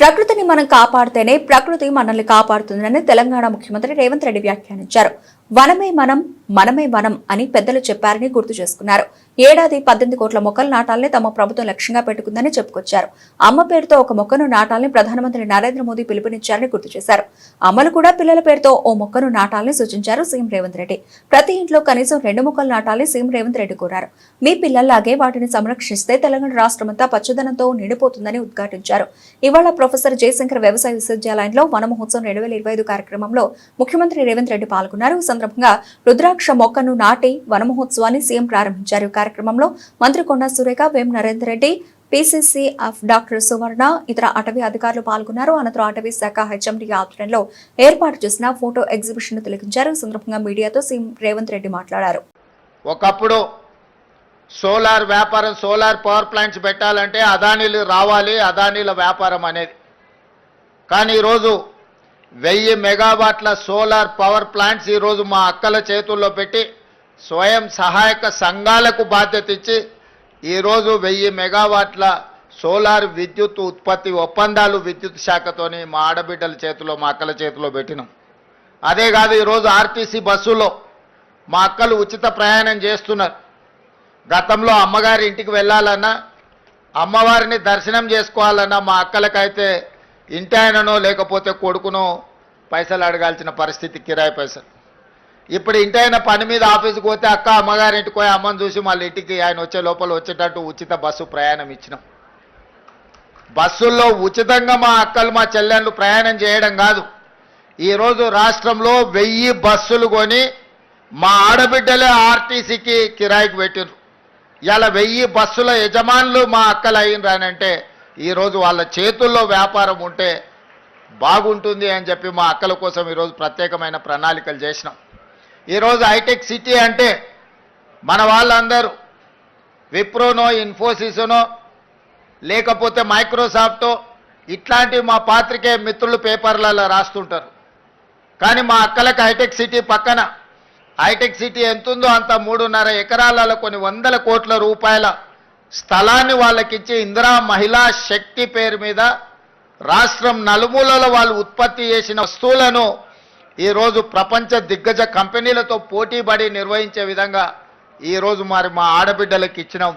ప్రకృతిని మనం కాపాడితేనే ప్రకృతి మనల్ని కాపాడుతుందని తెలంగాణ ముఖ్యమంత్రి రేవంత్ రెడ్డి వ్యాఖ్యానించారు. వనమే మనం మనమే వనం అని పెద్దలు చెప్పారని గుర్తు చేసుకున్నారు. ఏడాది పద్దెనిమిది కోట్ల మొక్కలు నాటాలని తమ ప్రభుత్వం లక్ష్యంగా పెట్టుకుందని చెప్పుకొచ్చారు. అమ్మ పేరుతో ఒక మొక్కను నాటాలని ప్రధానమంత్రి నరేంద్ర మోదీ పిలుపునిచ్చారని గుర్తు చేశారు. అమ్మలు కూడా పిల్లల పేరుతో ఓ మొక్కను నాటాలని సూచించారు సీఎం రేవంత్ రెడ్డి. ప్రతి ఇంట్లో కనీసం రెండు మొక్కలు నాటాలని సీఎం రేవంత్ రెడ్డి కోరారు. మీ పిల్లల్లాగే వాటిని సంరక్షిస్తే తెలంగాణ రాష్ట్రమంతా పచ్చదనంతో నిండిపోతుందని ఉద్ఘాటించారు. ఇవాళ ప్రొఫెసర్ జయశంకర్ వ్యవసాయ విశ్వవిద్యాలయంలో వన మహోత్సవం రెండు వేల ఇరవై ఐదు కార్యక్రమంలో ముఖ్యమంత్రి రేవంత్ రెడ్డి పాల్గొన్నారు. సందర్భంగా రుద్రాక్ష మొక్కను నాటి వనమహోత్సవాన్ని సీఎం ప్రారంభించారు. ఈ కార్యక్రమంలో మంత్రి Konda Surekha Vem Narender Reddy PCC F doctor Suvarna ఇతర అటవీ అధికారులు పాల్గొన్నారు. అనంతరం అటవీ శాఖ హెచ్ఎండి ఆధ్వర్యంలో ఏర్పాటు చేసిన ఫోటో ఎగ్జిబిషన్ తిలకించారు. ఈ సందర్భంగా మీడియాతో సీఎం రేవంత్ రెడ్డి మాట్లాడారు. ఒకప్పుడు సోలార్ వ్యాపారం సోలార్ పవర్ ప్లాంట్స్ పెట్టాలంటే అదానీలు రావాలి అదానీల వ్యాపారం అనేది. కానీ ఈరోజు వెయ్యి మెగావాట్ల సోలార్ పవర్ ప్లాంట్స్ ఈరోజు మా అక్కల చేతుల్లో పెట్టి స్వయం సహాయక సంఘాలకు బాధ్యత ఇచ్చి ఈరోజు వెయ్యి మెగావాట్ల సోలార్ విద్యుత్ ఉత్పత్తి ఒప్పందాలు విద్యుత్ శాఖతోని మా ఆడబిడ్డల చేతిలో మా అక్కల చేతిలో పెట్టినాం. అదే కాదు ఈరోజు ఆర్టీసీ బస్సులో మా అక్కలు ఉచిత ప్రయాణం చేస్తున్నారు. గతంలో అమ్మగారి ఇంటికి వెళ్ళాలన్నా అమ్మవారిని దర్శనం చేసుకోవాలన్నా మా అక్కలకైతే ఇంటి ఆయననో లేకపోతే కొడుకునో పైసలు అడగాల్సిన పరిస్థితి కిరాయి పైసలు. ఇప్పుడు ఇంటి ఆయన పని మీద ఆఫీస్కి పోతే అక్క అమ్మగారి ఇంటికి పోయి అమ్మని చూసి మళ్ళీ ఇంటికి ఆయన వచ్చే లోపల వచ్చేటట్టు ఉచిత బస్సు ప్రయాణం ఇచ్చినాం. బస్సుల్లో ఉచితంగా మా అక్కలు మా చెల్లెళ్ళు ప్రయాణం చేయడం కాదు. ఈరోజు రాష్ట్రంలో వెయ్యి బస్సులు కొని మా ఆడబిడ్డలే ఆర్టీసీకి కిరాయికి పెట్టిండ్రు ఇలా వెయ్యి బస్సుల యజమానులు మా అక్కలు అయ్యిండ్రానంటే ఈరోజు వాళ్ళ చేతుల్లో వ్యాపారం ఉంటే బాగుంటుంది అని చెప్పి మా అక్కల కోసం ఈరోజు ప్రత్యేకమైన ప్రణాళికలు చేసినాం. ఈరోజు హైటెక్ సిటీ అంటే మన వాళ్ళందరూ విప్రోనో ఇన్ఫోసిస్నో లేకపోతే మైక్రోసాఫ్టో ఇట్లాంటి మా పాత్రికే మిత్రులు పేపర్లలో రాస్తుంటారు. కానీ మా అక్కలకు హైటెక్ సిటీ పక్కన హైటెక్ సిటీ ఎంతుందో అంత మూడున్నర ఎకరాలలో కొన్ని వందల కోట్ల రూపాయల స్థలాన్ని వాళ్ళకిచ్చి ఇందిరా మహిళా శక్తి పేరు మీద రాష్ట్రం నలుమూలలో వాళ్ళు ఉత్పత్తి చేసిన వస్తువులను ఈరోజు ప్రపంచ దిగ్గజ కంపెనీలతో పోటీపడి నిర్వహించే విధంగా ఈరోజు మరి మా ఆడబిడ్డలకు ఇచ్చినాం.